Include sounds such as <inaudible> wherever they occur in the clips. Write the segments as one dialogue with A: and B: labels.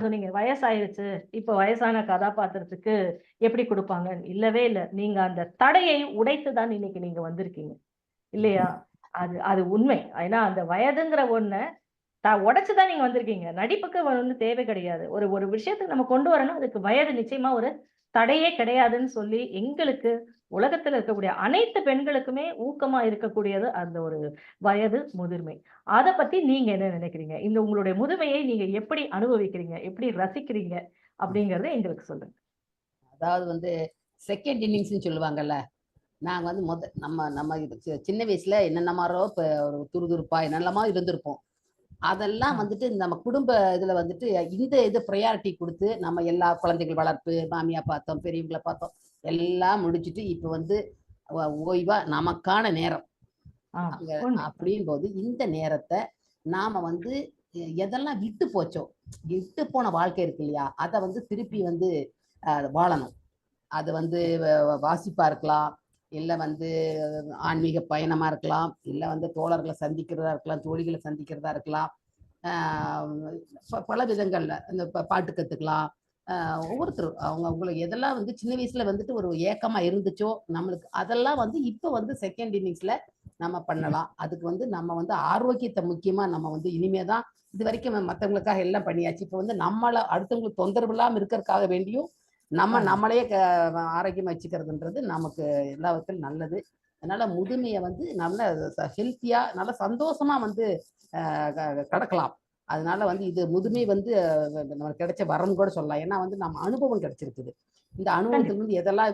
A: சொன்னீங்க? வயசாயிருச்சு. இப்ப வயசான கதாபாத்திரத்துக்கு எப்படி கொடுப்பாங்க இல்லவே இல்ல. நீங்க அந்த தடையை உடைத்து தான் இன்னைக்கு நீங்க வந்திருக்கீங்க. இல்லையா? அது அது உண்மை. ஏன்னா அந்த வயதுங்கிற ஒண்ண உடைச்சுதான் நீங்க வந்திருக்கீங்க. நடிப்புக்கு வந்து தேவை கிடையாது. ஒரு ஒரு விஷயத்துக்கு நம்ம கொண்டு வரணும். அதுக்கு வயது நிச்சயமா ஒரு தடையே கிடையாதுன்னு சொல்லி எங்களுக்கு உலகத்துல இருக்கக்கூடிய அனைத்து பெண்களுக்குமே ஊக்கமா இருக்கக்கூடியது அந்த ஒரு வயது முதிர்மை. அத பத்தி நீங்க என்ன நினைக்கிறீங்க? இந்த உங்களுடைய முதுமையை நீங்க எப்படி அனுபவிக்கிறீங்க? எப்படி ரசிக்கிறீங்க? அப்படிங்கறத எங்களுக்கு சொல்லுங்க.
B: அதாவது வந்து செகண்ட் இன்னிங்ஸ்னு சொல்லுவாங்கல்ல. நாங்க வந்து முத நம்ம நம்ம சின்ன வயசுல என்னென்னமாரோ இப்போ ஒரு துருதுருப்பா என்னென்னமோ இருந்திருப்போம். அதெல்லாம். வந்துட்டு நம்ம குடும்ப இதுல வந்துட்டு இந்த இது ப்ரையாரிட்டி கொடுத்து நம்ம எல்லா குழந்தைகள் வளர்ப்பு மாமியா பார்த்தோம் பெரியவங்களை பார்த்தோம். எல்லாம் முடிச்சிட்டு இப்போ வந்து ஓய்வா நமக்கான நேரம். அப்படின் போது இந்த நேரத்தை நாம வந்து எதெல்லாம் விட்டு போச்சோ விட்டு போன வாழ்க்கை இருக்கு இல்லையா அதை வந்து திருப்பி வந்து வாழணும். அது வந்து வாசிப்பா இருக்கலாம் இல்லை வந்து ஆன்மீக பயணமா இருக்கலாம் இல்லை வந்து தோழர்களை சந்திக்கிறதா இருக்கலாம் தோழிகளை சந்திக்கிறதா இருக்கலாம். பல விதங்கள்ல இந்த பாட்டு கத்துக்கலாம் ஒவ்வொருத்தரும் அவங்க அவங்களுக்கு எதெல்லாம் வந்து சின்ன வயசுல வந்துட்டு ஒரு ஏக்கமா இருந்துச்சோ நம்மளுக்கு அதெல்லாம் வந்து இப்போ வந்து செகண்ட் இன்னிங்ஸ்ல நம்ம பண்ணலாம். அதுக்கு வந்து நம்ம வந்து ஆரோக்கியத்தை முக்கியமா நம்ம வந்து இனிமே தான் இது வரைக்கும் மற்றவங்களுக்காக எல்லாம் பண்ணியாச்சு. இப்போ வந்து நம்மளை அடுத்தவங்களுக்கு தொந்தரவு இல்லாமல் இருக்கிறதுக்காக வேண்டியும் நம்ம க- ஆரோக்கியமா வச்சுக்கிறதுன்றது நமக்கு எல்லாத்துக்கும் நல்லது. அதனால முதுமையை வந்து நல்ல ஹெல்த்தியா நல்ல சந்தோஷமா வந்து கடக்கலாம். அதனால வந்து இது முதுமை வந்து நமக்கு கிடைச்ச வரம் கூட சொல்லலாம். ஏன்னா வந்து நம்ம அனுபவம் கிடைச்சிருக்குது. இந்த அனுபவத்துக்கு வந்து எதெல்லாம்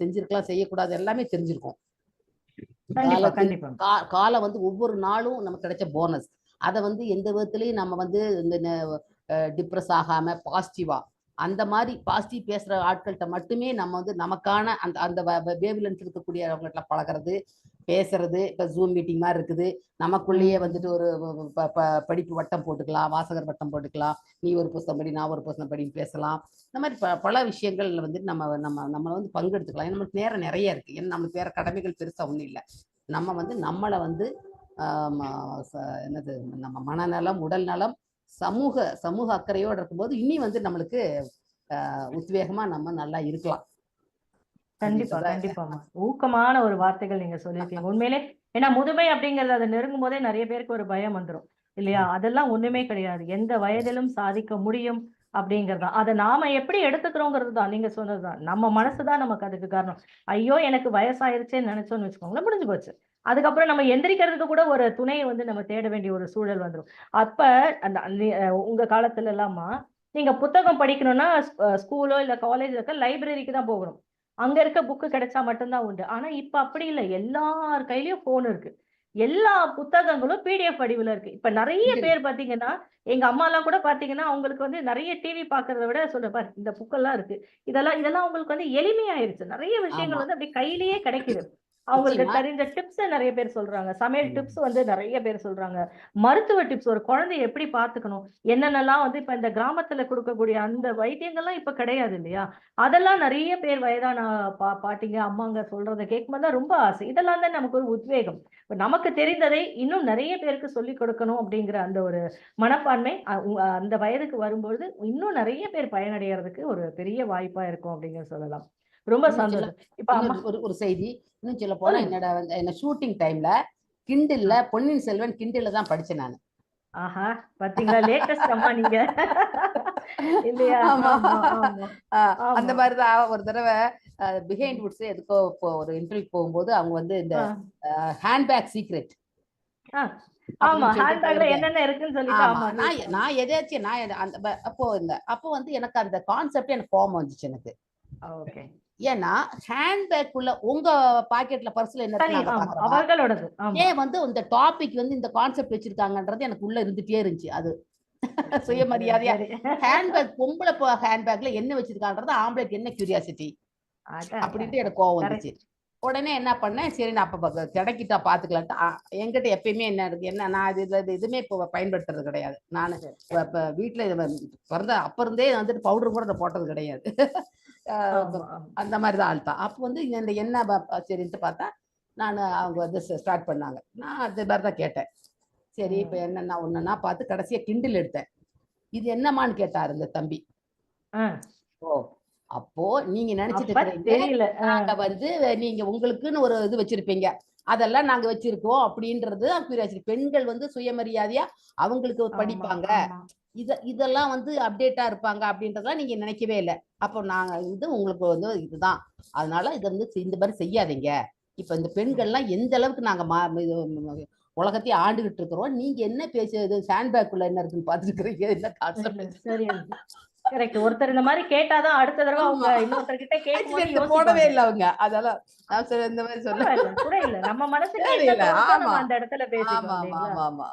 B: செஞ்சிருக்கலாம் செய்யக்கூடாது எல்லாமே தெரிஞ்சிருக்கும். காலம் வந்து ஒவ்வொரு நாளும் நமக்கு கிடைச்ச போனஸ் அதை வந்து எந்த விதத்துலயும் நம்ம வந்து இந்த டிப்ரெஸ் ஆகாம பாசிட்டிவா அந்த மாதிரி பாசிட்டிவ் பேசுற ஆட்கள்கிட்ட மட்டுமே நம்ம வந்து நமக்கான அந்த அந்த வேவ்லென்த் இருக்கக்கூடிய அவங்கள்ட்ட பழகிறது பேசுறது இப்ப ஜூம் மீட்டிங் மாதிரி இருக்குது. நமக்குள்ளேயே வந்துட்டு ஒரு படிப்பு வட்டம் போட்டுக்கலாம் வாசகர் வட்டம் போட்டுக்கலாம். நீ ஒரு புத்தகம் படி நான் ஒரு புத்தகம் படி பேசலாம். இந்த மாதிரி ப- பல விஷயங்கள்ல வந்துட்டு நம்ம நம்ம நம்ம வந்து பங்கெடுத்துக்கலாம். நம்மளுக்கு நேரம் நிறைய இருக்கு. ஏன்னா நம்மளுக்கு வேற கடமைகள் பெருசா ஒண்ணும் இல்லை. நம்ம வந்து நம்மளை வந்து என்னது? நம்ம மனநலம் உடல் நலம் சமூக சமூக அக்கறையோடு இருக்கும்போது இனி வந்து நம்மளுக்கு ஆஹ், உத்வேகமா நம்ம நல்லா இருக்கலாம்.
A: கண்டிப்பா கண்டிப்பாமா ஊக்கமான ஒரு வார்த்தைகள் நீங்க சொல்லியிருக்கீங்க. உண்மையிலே ஏன்னா முதுமை அப்படிங்கறது அதை நெருங்கும் போதே நிறைய பேருக்கு ஒரு பயம் வந்துரும். இல்லையா? அதெல்லாம் ஒண்ணுமே கிடையாது. எந்த வயதிலும் சாதிக்க முடியும் அப்படிங்கறதுதான் அதை நாம எப்படி எடுத்துக்கிறோங்கிறது தான். நீங்க சொன்னதுதான் நம்ம மனசுதான் நமக்கு அதுக்கு காரணம். ஐயோ எனக்கு வயசாயிருச்சேன்னு நினைச்சோம்னு வச்சுக்கோங்களேன் முடிஞ்சு போச்சு. அதுக்கப்புறம் நம்ம எந்திரிக்கிறதுக்கு கூட ஒரு துணையை வந்து நம்ம தேட வேண்டிய ஒரு சூழல் வந்துரும். அப்ப அந்த உங்க காலத்துல எல்லாமா நீங்க புத்தகம் படிக்கணும்னா ஸ்கூலோ இல்ல காலேஜ் இருக்க லைப்ரரிக்கு தான் போகணும். அங்க இருக்க புக்கு கிடைச்சா மட்டும்தான் உண்டு. ஆனா இப்ப அப்படி இல்லை. எல்லார் கையிலயும் போன் இருக்கு. எல்லா புத்தகங்களும் பிடிஎஃப் வடிவுல இருக்கு. இப்ப நிறைய பேர் பாத்தீங்கன்னா எங்க அம்மா எல்லாம் கூட பாத்தீங்கன்னா அவங்களுக்கு வந்து நிறைய டிவி பாக்குறத விட சொல்ல பாரு இந்த புக்கெல்லாம் இருக்கு. இதெல்லாம் இதெல்லாம் அவங்களுக்கு வந்து எளிமையாயிருச்சு. நிறைய விஷயங்கள். வந்து அப்படி கையிலேயே கிடைக்குது. அவங்களுக்கு. தெரிஞ்ச டிப்ஸ் நிறைய பேர் சொல்றாங்க. சமையல். டிப்ஸ் வந்து நிறைய பேர் சொல்றாங்க. மருத்துவ டிப்ஸ் ஒரு குழந்தைய எப்படி பாத்துக்கணும் என்னென்னலாம் வந்து இப்ப இந்த கிராமத்துல கொடுக்கக்கூடிய அந்த வைத்தியங்கள்லாம் இப்ப கிடையாது இல்லையா? அதெல்லாம் நிறைய பேர் வயதான பா பாட்டிங்க அம்மாங்க சொல்றதை கேட்கும்போது ரொம்ப ஆசை. இதெல்லாம் தான் நமக்கு ஒரு உத்வேகம். நமக்கு தெரிந்ததை இன்னும் நிறைய பேருக்கு சொல்லி கொடுக்கணும் அப்படிங்கிற அந்த ஒரு மனப்பான்மை அந்த வயதுக்கு வரும்பொழுது இன்னும் நிறைய பேர் பயனடைகிறதுக்கு ஒரு பெரிய வாய்ப்பா இருக்கும் அப்படிங்கிறது சொல்லலாம். ரொம்ப சந்தோஷம். இப்ப
B: ஒரு ஒரு செய்தி இன்னும் சொல்ல போனா. என்னோட என்ன ஷூட்டிங் டைம்ல கிண்டில்ல பொன்னியின் செல்வன் கிண்டில்ல தான் படிச்சேன் நான்.
A: ஆஹா பாத்தீங்களா? லேட்டஸ்ட் அம்மா நீங்க. <laughs> இல்லையா?
B: அந்த. மாதிரிதான். ஒரு தடவை பிஹைண்ட் வுட்ஸ் எதுக்கோ ஒரு இன்டர்வியூ போகும்போது அவங்க வந்து இந்த ஹேண்ட்பேக் சீக்ரெட் நான் எதாச்சும் நான் அந்த அப்போ இந்த அப்போ வந்து எனக்கு அந்த கான்செப்ட் எனக்கு கோபம் வந்துச்சு எனக்கு.
A: ஓகே.
B: ஏன்னா ஹேண்ட்பேக் உள்ள உங்க பாக்கெட்ல பர்ஸ்ல என்ன?
A: அவர்களோடது
B: ஏன் வந்து இந்த டாபிக் வந்து இந்த கான்செப்ட் வச்சிருக்காங்கன்றது எனக்கு உள்ள இருந்துட்டே இருந்துச்சு அது சுயமரியாதையா. ஹேண்ட்பேக் பொம்பளை ஹேண்ட்பேக்ல என்ன வச்சிருக்கான்றது ஆம்பளைக்கு என்ன கியூரியாசிட்டி அப்படின்ட்டு எனக்கு கோவம். வந்துச்சு உடனே என்ன பண்ணேன் சரி நான் அப்ப கிடைக்கிட்டா பாத்துக்கலான்ட்டு ஆ, என்கிட்ட எப்பயுமே என்ன இருக்கு என்ன நான் இது இது எதுவுமே இப்போ பயன்படுத்துறது கிடையாது நான் இப்ப வீட்டுல பிறந்த அப்ப இருந்தே வந்துட்டு பவுடர் கூட போட்டது கிடையாது. அந்த மாதிரி தான் ஆள் தான் அப்போ வந்து இந்த ப- சரின்ட்டு பார்த்தா நான் அவங்க வந்து ஸ்டார்ட் பண்ணாங்க. நான் அது மாதிரி தான் கேட்டேன். சரி இப்போ என்னென்ன ஒன்றுன்னா பார்த்து கடைசியாக கிண்டில் எடுத்தேன். இது என்னமான்னு கேட்டாரு இந்த தம்பி. ஓ அப்போ நீங்க நினைச்சிட்டு
A: தெரியல.
B: நாங்க வந்து நீங்க உங்களுக்குன்னு ஒரு இது வச்சிருப்பீங்க. அதெல்லாம் நாங்க வச்சிருக்கோம் அப்படின்றது. பெண்கள் வந்து சுயமரியாதையா அவங்களுக்கு படிப்பாங்க. இத இதெல்லாம் வந்து அப்டேட்டா இருப்பாங்க அப்படின்றதெல்லாம் நீங்க நினைக்கவே இல்லை. அப்போ நாங்க இது உங்களுக்கு வந்து இதுதான். அதனால இதை வந்து இந்த மாதிரி செய்யாதீங்க. இப்ப இந்த பெண்கள்லாம் எந்த அளவுக்கு நாங்க மா உலகத்தையே ஆண்டுகிட்டு இருக்கிறோம். நீங்க என்ன பேசுறது? ஹேண்ட்பேக்குள்ள என்ன இருக்குன்னு பாத்துருக்கீங்க என்ன கான்செப்ட்
A: கரெக்ட் ஒருத்தர் இந்த மாதிரி கேட்டாதான் அடுத்த தடவை அவங்க. இன்னொருத்தர் கிட்ட கேட்கும்போது
B: போடவே. இல்லை அவங்க அதெல்லாம் நான் சரி இந்த மாதிரி சொல்ல
A: கூட இல்ல நம்ம தோணுதோ நம்ம. அந்த இடத்துல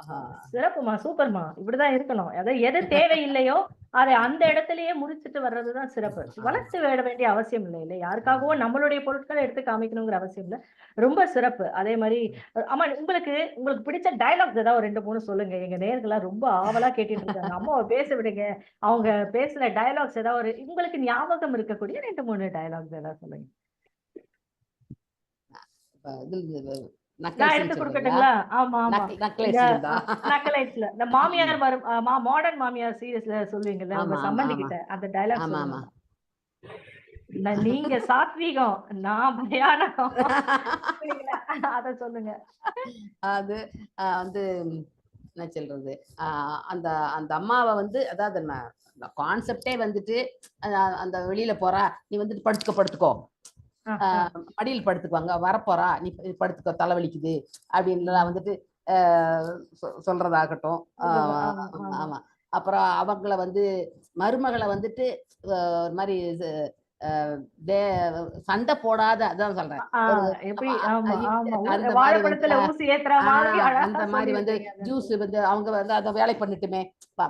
B: ஆ.
A: சிறப்புமா சூப்பர்மா இப்படிதான் இருக்கணும் அதாவது எது தேவையில்லையோ <laughs> அதை அந்த இடத்துலயே முடிச்சிட்டு வர்றதுதான் சிறப்பு. வளர்த்து விட வேண்டிய அவசியம் இல்லை இல்லை யாருக்காகவும் நம்மளுடைய பொருட்களை எடுத்து காமிக்கணுங்கிற அவசியம் இல்லை. ரொம்ப சிறப்பு. அதே மாதிரி ஆமா உங்களுக்கு உங்களுக்கு பிடிச்ச டயலாக்ஸ் ஏதாவது ரெண்டு மூணு சொல்லுங்க. எங்க நேர்கள்லாம் ரொம்ப ஆவலா கேட்டுட்டு இருக்காங்க அம்மாவை பேச விடுங்க. அவங்க பேசுன டயலாக்ஸ் ஏதாவது ஒரு உங்களுக்கு ஞாபகம் இருக்கக்கூடிய ரெண்டு மூணு டயலாக்ஸ் ஏதாவது சொல்லுங்க. நான் எடுத்து? கொடுக்கட்டுங்களா? ஆமா ஆமா? நக்கலைட்ஸ்ல இந்த மாமியார் மாடர்ன் மாமியார் சீரியஸ்ல சொல்லுவீங்கல்ல உங்க அந்த டைலாக். நீங்க சாத்வீகம் நான் பயானகம்? <laughs> அத சொல்லுங்க.
B: அது வந்து என்ன சொல்றது? அந்த அந்த அம்மாவை வந்து அதாவது கான்செப்டே வந்துட்டு அந்த வெளியில போறா நீ வந்துட்டு படுத்துக்கோ படுத்துக்கோ. மடியில் படுத்துக்குவாங்க. வரப்போறா. நீ படுத்துக்கோ. தலைவலிக்குது. அப்படின்லாம் வந்துட்டு சொல்றதாகட்டும். ஆஹ்
A: ஆமா,
B: அப்புறம் அவங்கள வந்து மருமகளை வந்துட்டு ஒரு மாதிரி சண்டை போடாத அதான் சொல்றேன். அந்த மாதிரி வந்து, ஜூஸ் வந்து அவங்க வந்து அதை வேலை பண்ணிட்டுமே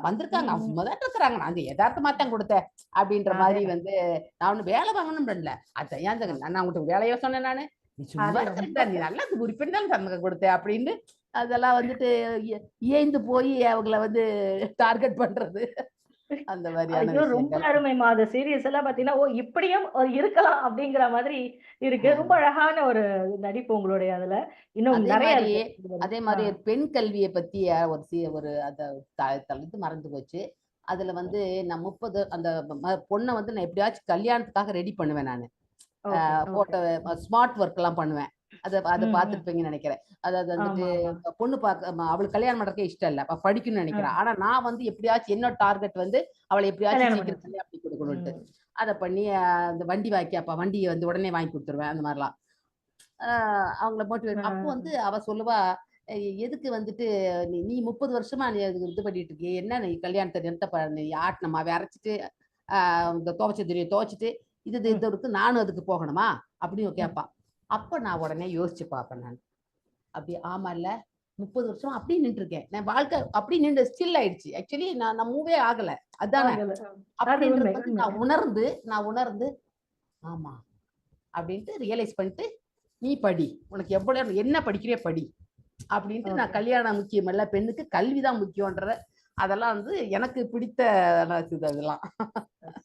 B: வந்திருக்காங்க. அவங்க
A: ம்.
B: சும்மா தான் இருக்கிறாங்க நான் அந்த யதார்த்தமா தான் கொடுத்தேன் அப்படின்ற மாதிரி. வந்து நான் ஒண்ணு வேலை வாங்கணும் இல்ல அத ஏன் நான் உங்களுக்கு வேலையோ சொன்னேன் நானு. நீ சும்மா. இருக்கிற நீ நல்லா உறுப்பினர் தான் தனக்கு கொடுத்தேன் அப்படின்னு அதெல்லாம் வந்துட்டு இயைந்து போய் அவங்கள வந்து டார்கெட் பண்றது. அந்த மாதிரியான
A: ரொம்ப அருமைமா அந்த சீரியஸ் எல்லாம் பாத்தீங்கன்னா ஓ இப்படியும் இருக்கலாம் அப்படிங்கிற மாதிரி இருக்கு. ரொம்ப அழகான ஒரு நடிப்பு உங்களுடைய அதுல. இன்னும்
B: அதே
A: நிறைய.
B: அதே மாதிரி பெண் கல்வியை பத்தி ஒரு சி ஒரு அந்த த- தழுத்து மறந்து போச்சு. அதுல வந்து நான் முப்பது அந்த பொண்ணை வந்து நான் எப்படியாச்சும் கல்யாணத்துக்காக ரெடி பண்ணுவேன் நான். போட்டோ ஸ்மார்ட் ஒர்க் எல்லாம் பண்ணுவேன். அதை அதை. பார்த்துருப்பீங்கன்னு நினைக்கிறேன். அதாவது வந்துட்டு. பொண்ணு பார்க்க ம- அவளுக்கு கல்யாணம் பண்றதுக்கே இஷ்டம் இல்ல. அவ படிக்கணும்னு நினைக்கிறேன். ஆனா நான் வந்து எப்படியாச்சும் என்னோட டார்கெட் வந்து அவளை எப்படியாச்சும் சீக்கிரம்
A: பண்ண
B: கல்யாணம் பண்ணி கொடுக்கணும்ட்டு. அதை பண்ணி அந்த வண்டி வாக்கி அப்ப வண்டியை வந்து உடனே வாங்கி கொடுத்துருவேன். அந்த மாதிரிலாம். ஆஹ் அவங்கள மோட்டிவேட் அப்போ வந்து அவ சொல்லுவா "எ- எதுக்கு வந்துட்டு நீ நீ முப்பது வருஷமா நீ இது பண்ணிட்டு இருக்கிய? என்ன நீ கல்யாணத்தை என்ன பண்ண நீ ஆட்டினமாவே அரைச்சிட்டு இந்த துவைச்ச துணியை துவைச்சிட்டு இது இது இருக்கு நானும் அதுக்கு போகணுமா? அப்படின்னு கேட்பா அப்ப நான் உடனே யோசிச்சு பார்ப்பேன் நான். அப்படி ஆமா இல்ல முப்பது வருஷம் அப்படி நின்று இருக்கேன் நான் வாழ்க்கை அப்படி நின்று ஸ்டில் ஆயிடுச்சு. ஆக்சுவலி நான் நான் மூவே ஆகல. அதானே. அப்படின்றது. நான் உணர்ந்து நான் உணர்ந்து ஆமா அப்படின்ட்டு ரியலைஸ் பண்ணிட்டு நீ படி. உனக்கு எவ்வளவு என்ன படிக்கிறியோ படி. அப்படின்ட்டு நான். கல்யாணம் முக்கியம் இல்ல பெண்ணுக்கு கல்விதான் முக்கியம்ன்ற அதெல்லாம் வந்து எனக்கு பிடித்த அதெல்லாம்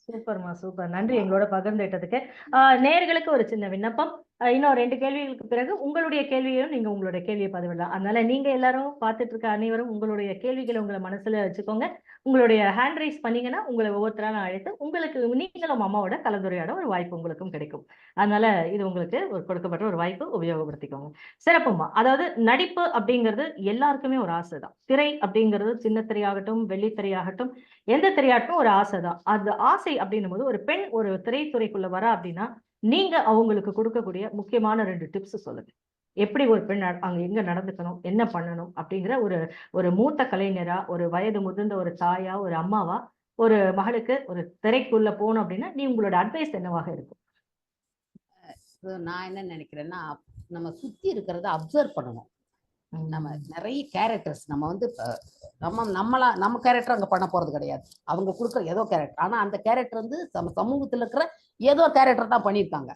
A: சூப்பர்மா சூப்பர். நன்றி எங்களோட பகிர்ந்துட்டதுக்கு ஆஹ் நேயர்களுக்கு ஒரு சின்ன விண்ணப்பம். இன்னும் ரெண்டு கேள்விகளுக்கு பிறகு உங்களுடைய கேள்வியையும் நீங்க உங்களுடைய கேள்வியை பதிவிடலாம். அதனால நீங்க எல்லாரும் பார்த்துட்டு இருக்க அனைவரும் உங்களுடைய கேள்விகளை உங்களை மனசுல வச்சுக்கோங்க. உங்களுடைய ஹேண்ட் ரைஸ் பண்ணீங்கன்னா உங்களை ஒவ்வொருத்தரா நான் அழைத்து உங்களுக்கு நீங்களும் அம்மாவோட கலந்துரையாட ஒரு வாய்ப்பு உங்களுக்கும் கிடைக்கும். அதனால இது உங்களுக்கு ஒரு கொடுக்கப்பட்ட ஒரு வாய்ப்பு உபயோகப்படுத்திக்கோங்க. சிறப்புமா. அதாவது நடிப்பு அப்படிங்கிறது எல்லாருக்குமே ஒரு ஆசை தான் திரை அப்படிங்கிறது சின்ன திரையாகட்டும் வெள்ளித்திரையாகட்டும் எந்த திரையாட்டும் ஒரு ஆசை தான் அது ஆசை அப்படின்னும் போது ஒரு பெண் ஒரு திரைத்துறைக்குள்ள வரா அப்படின்னா நீங்க அவங்களுக்கு கொடுக்கக்கூடிய முக்கியமான ரெண்டு டிப்ஸ் சொல்லுங்க. எப்படி ஒரு பெண் நட- அங்க எங்க நடந்துக்கணும் என்ன பண்ணணும் அப்படிங்கிற ஒரு ஒரு மூத்த கலைஞரா ஒரு வயது முதிர்ந்த ஒரு தாயா ஒரு அம்மாவா ஒரு மகளுக்கு ஒரு திரைக்குள்ள போகணும் அப்படின்னா நீ உங்களோட அட்வைஸ் என்னவாக இருக்கும்?
B: நான் என்ன நினைக்கிறேன்னா நம்ம சுத்தி இருக்கிறத அப்சர்வ் பண்ணணும். நம்ம நிறைய கேரக்டர்ஸ் நம்ம வந்து நம்ம நம்மளா நம்ம கேரக்டர் அங்க பண்ண போறது கிடையாது. அவங்க கொடுக்குற ஏதோ கேரக்டர் ஆனா அந்த கேரக்டர் வந்து நம்ம சமூகத்துல இருக்கிற ஏதோ கேரக்டர் தான் பண்ணியிருக்காங்க.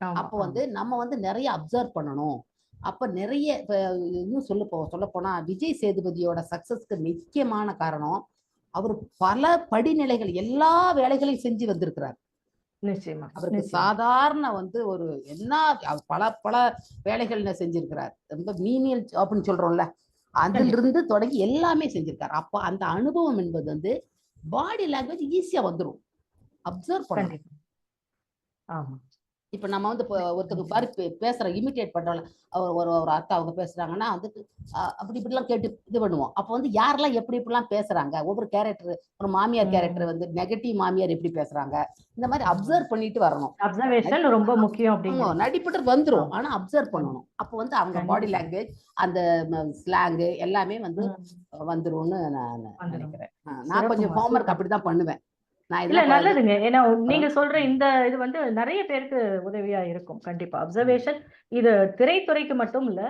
B: அப்போ வந்து நம்ம வந்து நிறைய அப்சர்வ் பண்ணணும். அப்ப நிறைய இப்ப இன்னும் சொல்ல போ சொல்ல போனா விஜய் சேதுபதியோட சக்சஸ்க்கு முக்கியமான காரணம் அவர் பல படிநிலைகள் எல்லா வேலைகளையும் செஞ்சு வந்திருக்கிறார்.
A: நிச்சயமா
B: அவருக்கு. சாதாரண வந்து ஒரு என்ன பல பல வேலைகள் செஞ்சிருக்கிறார். ரொம்ப மீனியல் அப்படின்னு சொல்றோம்ல. அதிலிருந்து தொடங்கி எல்லாமே செஞ்சிருக்காரு. அப்ப அந்த அனுபவம் என்பது வந்து பாடி லாங்குவேஜ் ஈஸியா வந்துரும். அப்சர்வ் பண்ணணும்.
A: ஆமா.
B: இப்ப நம்ம வந்து இப்போ ஒருத்தங்க பாரு பே- பேசுற இமிட்டேட் பண்றோம்ல அவர் ஒரு ஒரு அக்கா அவங்க பேசுறாங்கன்னா வந்துட்டு அஹ், அப்படி இப்படிலாம் கேட்டு இது பண்ணுவோம். அப்போ வந்து யாரெல்லாம் எப்படி இப்படிலாம் பேசுறாங்க? ஒவ்வொரு கேரக்டர் ஒரு மாமியார். கேரக்டர் வந்து நெகட்டிவ் மாமியார் எப்படி பேசுறாங்க? இந்த மாதிரி அப்சர்வ் பண்ணிட்டு வரணும்.
A: அப்சர்வேஷன் ரொம்ப முக்கியம் அப்படிங்க
B: நடிப்புட்டு வந்துரும். ஆனா அப்சர்வ் பண்ணணும். அப்போ வந்து அவங்க பாடி. லாங்குவேஜ் அந்த ஸ்லாங் எல்லாமே வந்து. வந்துரும்னு நான். நினைக்கிறேன். நான் கொஞ்சம் ஹோம்ஒர்க்
A: சூப்பர்.
B: அப்படிதான் பண்ணுவேன்.
A: நல்லதுங்க. ஏன்னா நீங்க சொல்ற இந்த இது வந்து நிறைய பேருக்கு உதவியா இருக்கும். கண்டிப்பா. அப்சர்வேஷன் இது திரைத்துறைக்கு மட்டும் இல்ல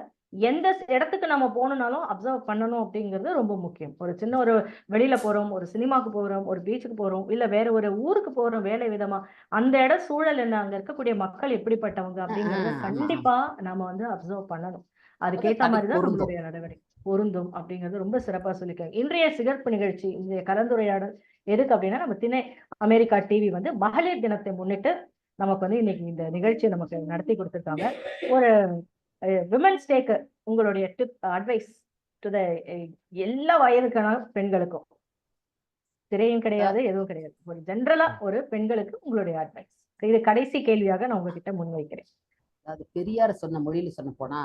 A: எந்த இடத்துக்கு நம்ம போகணும்னாலும் அப்சர்வ் பண்ணணும் அப்படிங்கிறது ரொம்ப முக்கியம். ஒரு சின்ன ஒரு வெளியில போறோம் ஒரு சினிமாக்கு போறோம் ஒரு பீச்சுக்கு போறோம் இல்ல வேற ஒரு ஊருக்கு போறோம் வேலை விதமா அந்த இட சூழல் என்ன அங்க இருக்கக்கூடிய மக்கள் எப்படிப்பட்டவங்க அப்படிங்கறத கண்டிப்பா நம்ம வந்து அப்சர்வ் பண்ணணும். அதுக்கேத்த
B: அது
A: மாதிரிதான். நம்மளுடைய நடவடிக்கை. பொருந்தும் அப்படிங்கிறது ரொம்ப சிறப்பா சொல்லியிருக்காங்க. இன்றைய சிகப்பு நிகழ்ச்சி இன்றைய கலந்துரையாடல் எதுக்கு அப்படின்னா நம்ம திணை அமெரிக்கா டிவி வந்து மகளிர் தினத்தை முன்னிட்டு நமக்கு வந்து இன்னைக்கு இந்த நிகழ்ச்சியை நமக்கு நடத்தி கொடுத்துருக்காங்க. ஒரு விமன்ஸ் டேக்கு உங்களுடைய டிப் அட்வைஸ் டு த எல்லா வயதுக்கான பெண்களுக்கும். திரையும் கிடையாது எதுவும் கிடையாது. ஒரு ஜென்ரலா ஒரு பெண்களுக்கு உங்களுடைய அட்வைஸ் இது கடைசி கேள்வியாக நான் உங்ககிட்ட முன்வைக்கிறேன்.
B: அதாவது பெரியார் சொன்ன மொழியில சொன்ன போனா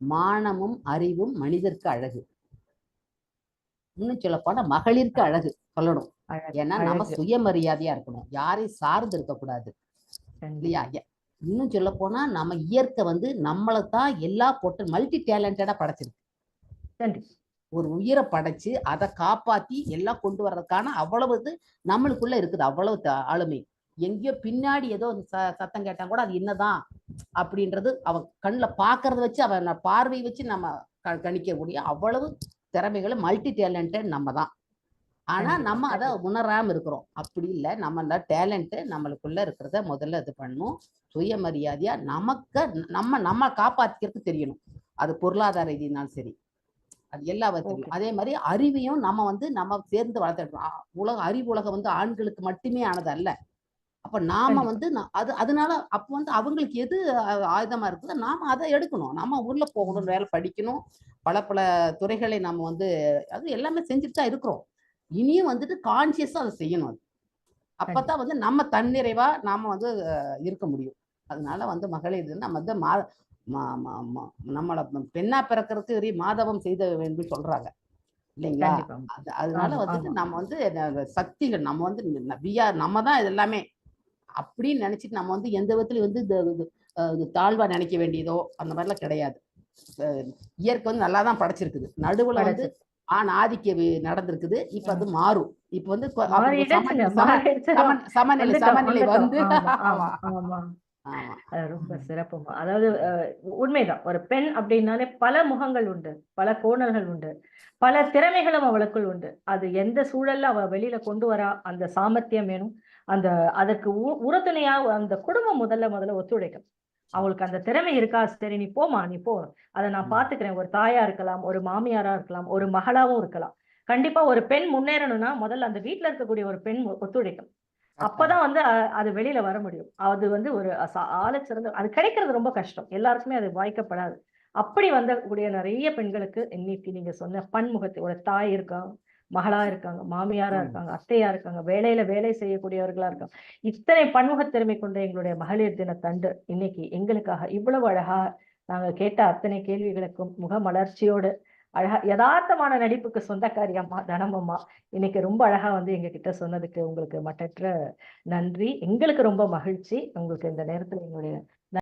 B: மானமும் அறிவும் மனிதருக்கு அழகு. இன்னும் சொல்ல போனா மகளிருக்கு அழகு சொல்லணும். ஏன்னா நம்ம. சுயமரியாதையா இருக்கணும். யாரையும் சார்ந்து இருக்கக்கூடாது இல்லையா? இன்னும் சொல்ல போனா நம்ம இயற்கை வந்து நம்மளை தான் எல்லா பொட்டு மல்டி டேலண்டடா படைச்சிருக்கு ஒரு உயிரை படைச்சு அதை காப்பாத்தி எல்லாம் கொண்டு வர்றதுக்கான அவ்வளவு இது நம்மளுக்குள்ள இருக்குது. அவ்வளவு ஆளுமை. எங்கேயோ பின்னாடி ஏதோ ச சத்தம் கேட்டா கூட அது என்னதான் அப்படின்றது அவன் கண்ணுல பாக்குறத வச்சு அவன் பார்வை வச்சு நம்ம க- கணிக்கக்கூடிய அவ்வளவு திறமைகளை மல்டி டேலண்டட் நம்ம தான் ஆனா நம்ம அதை. உணராம இருக்கிறோம். அப்படி இல்லை. நம்ம டேலண்ட் நம்மளுக்குள்ள இருக்கிறத முதல்ல இது பண்ணணும் சுயமரியாதையா நமக்கு நம்ம நம்ம காப்பாத்திக்கிறதுக்கு தெரியணும். அது பொருளாதார ரீதினாலும் சரி. அது எல்லா
A: Okay.
B: அதே மாதிரி அறிவையும் நம்ம வந்து நம்ம சேர்ந்து வளர்த்துக்கணும் ஆ, உலக அறிவு உலகம் வந்து ஆண்களுக்கு மட்டுமே ஆனது அல்ல அப்ப நாம. வந்து அது அதனால அப்ப வந்து அவங்களுக்கு எது ஆயுதமா இருக்குதோ நாம அதை எடுக்கணும். நம்ம உள்ள போகணும் வேலை படிக்கணும் பல பல துறைகளை நம்ம வந்து அது எல்லாமே செஞ்சுட்டு தான் இருக்கிறோம். இனியும் வந்துட்டு கான்சியஸா அதை செய்யணும் அது. அப்பதான் வந்து நம்ம தன்னிறைவா நாம வந்து இருக்க முடியும். அதனால வந்து மகளிர் நம்ம வந்து மா நம்மள பெண்ணா பிறக்கிறதுக்கு மாதவம் செய்த வேண்டும் சொல்றாங்க. இல்லைங்களா? அதனால வந்துட்டு. நம்ம வந்து சக்திகள் நம்ம வந்து நம்ம தான் இது எல்லாமே. அப்படின்னு நினைச்சிட்டு நம்ம வந்து எந்த விதத்துலயும் வந்து இந்த தாழ்வா நினைக்க வேண்டியதோ அந்த மாதிரிலாம் கிடையாது. இயற்கை வந்து நல்லா தான் படைச்சிருக்குது. நடுவுல வந்து. ஆண் ஆதிக்க நடந்திருக்குது. இப்ப அது மாறும். இப்ப வந்து சமநிலை சமநிலை. வந்து
A: ரொம்ப சிறப்புமா அதாவது உண்மைதான். ஒரு பெண் அப்படின்னாலே பல முகங்கள் உண்டு பல கோணல்கள் உண்டு பல திறமைகளும் அவளுக்குள் உண்டு. அது எந்த சூழல்ல அவ வெளியில கொண்டு வரா அந்த சாமர்த்தியம் வேணும். அந்த அதற்கு உ- உறுதுணையா அந்த குடும்பம் முதல்ல முதல்ல ஒத்துழைக்கும். அவளுக்கு அந்த திறமை இருக்கா? சரி நீ போமா நீ போ. அதை நான். பாத்துக்கிறேன். ஒரு தாயா இருக்கலாம் ஒரு மாமியாரா இருக்கலாம் ஒரு மகளாவும் இருக்கலாம். கண்டிப்பா ஒரு பெண் முன்னேறணும்னா முதல்ல அந்த வீட்ல இருக்கக்கூடிய ஒரு பெண் ஒத்துழைக்கும். அப்பதான் வந்து அது வெளியில வர முடியும். அது வந்து ஒரு ஆள சிறந்த அது கிடைக்கிறது ரொம்ப கஷ்டம். எல்லாருக்குமே அது வாய்க்கப்படாது அப்படி வந்தக்கூடிய நிறைய பெண்களுக்கு இன்னைக்கு நீங்க சொன்ன பன்முகத்தை ஒரு தாய் இருக்காங்க மகளா இருக்காங்க மாமியாரா. இருக்காங்க அத்தையா இருக்காங்க வேலையில வேலை செய்யக்கூடியவர்களா இருக்காங்க. இத்தனை பன்முகத் திறமை கொண்ட எங்களுடைய மகளிர் தின தண்டு இன்னைக்கு எங்களுக்காக இவ்வளவு அழகா நாங்க கேட்ட அத்தனை கேள்விகளுக்கும் முகமலர்ச்சியோடு அழகா யதார்த்தமான நடிப்புக்கு சொந்தக்காரி அம்மா தனமம்மா. இன்னைக்கு ரொம்ப அழகா வந்து எங்க கிட்ட சொன்னதுக்கு உங்களுக்கு மட்டற்ற நன்றி. எங்களுக்கு ரொம்ப மகிழ்ச்சி. உங்களுக்கு இந்த நேரத்துல எங்களுடைய